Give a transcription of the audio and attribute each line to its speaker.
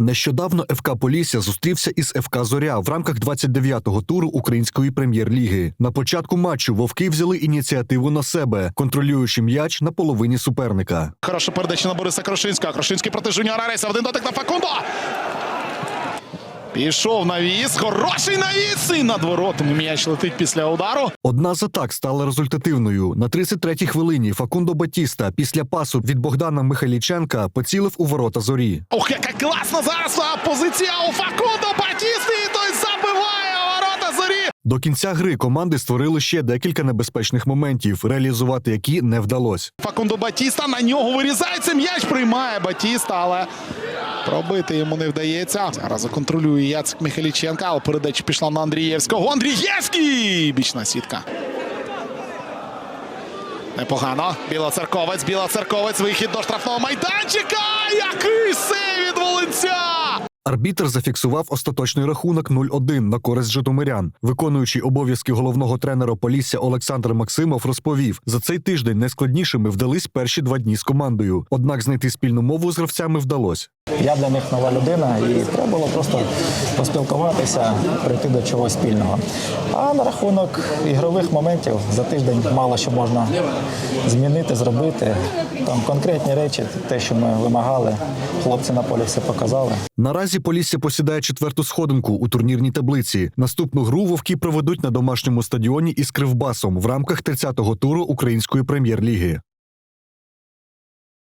Speaker 1: Нещодавно ФК Полісся зустрівся із ФК Зоря в рамках 29-го туру української прем'єр-ліги. На початку матчу вовки взяли ініціативу на себе, контролюючи м'яч на половині суперника.
Speaker 2: Хороша передача на Бориса Крошинська. Крошинський проти Жуніора. Один дотик на Факундо. Пішов навіс. Хороший навіс. І над воротами м'яч летить після удару.
Speaker 1: Одна з атак стала результативною. На 33-й хвилині Факундо Батіста після пасу від Богдана Михайліченка поцілив у ворота зорі.
Speaker 2: Ох, яка класна зараз позиція у Факундо Батісти.
Speaker 1: До кінця гри команди створили ще декілька небезпечних моментів, реалізувати які не вдалося.
Speaker 2: Факундо Батіста на нього вирізається. М'яч приймає Батіста, але пробити йому не вдається. Зараз контролює Яцик Михайліченка, але передача пішла на Андрієвського. Андрієвський! Бічна сітка. Непогано. Білоцерковець, білоцерковець, вихід до штрафного майданчика. Який!
Speaker 1: Арбітр зафіксував остаточний рахунок 0-1 на користь Житомирян. Виконуючий обов'язки головного тренера Полісся Олександр Максимов розповів: за цей тиждень найскладнішими вдались перші два дні з командою. Однак знайти спільну мову з гравцями вдалося.
Speaker 3: Я для них нова людина, і треба було просто поспілкуватися, прийти до чогось спільного. А на рахунок ігрових моментів за тиждень мало що можна змінити, зробити. Там конкретні речі, те, що ми вимагали, хлопці на полі все показали.
Speaker 1: Наразі Полісся посідає четверту сходинку у турнірній таблиці. Наступну гру вовки проведуть на домашньому стадіоні із Кривбасом в рамках 30-го туру української прем'єр-ліги.